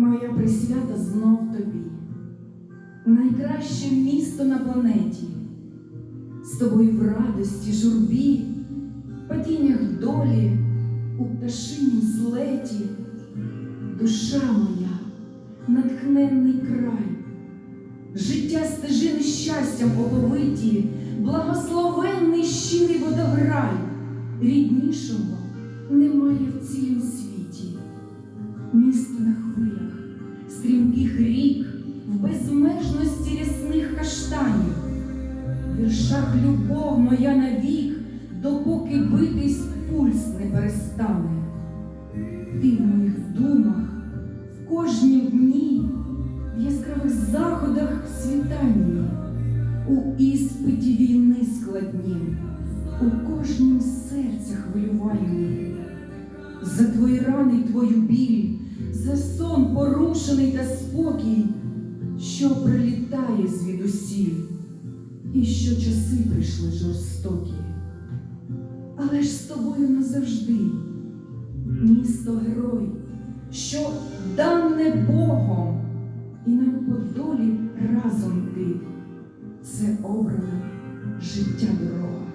Моя присвята знов тобі, найкраще місто на планеті, з тобою в радості, журбі, падіннях долі, у пташинім злеті, душа моя, натхненний край, життя стежини щастям оповиті, благословенний щирий водограй, ріднішого немає в цілім світі. Стрімких рік, в безмежності рясних каштанів, в віршах любов моя навік, допоки битись пульс не перестане. Ти в моїх думах, в кожнім дні, в яскравих заходах світанні, у іспиті війни складні, у кожнім серця хвилюванні. За твої рани твою біль, за сон порушений та спокій, що прилітає звідусіль, і що часи прийшли жорстокі. Але ж з тобою назавжди, місто герой, що дане Богом, і нам по долі разом ти. Це обрана життя дорога.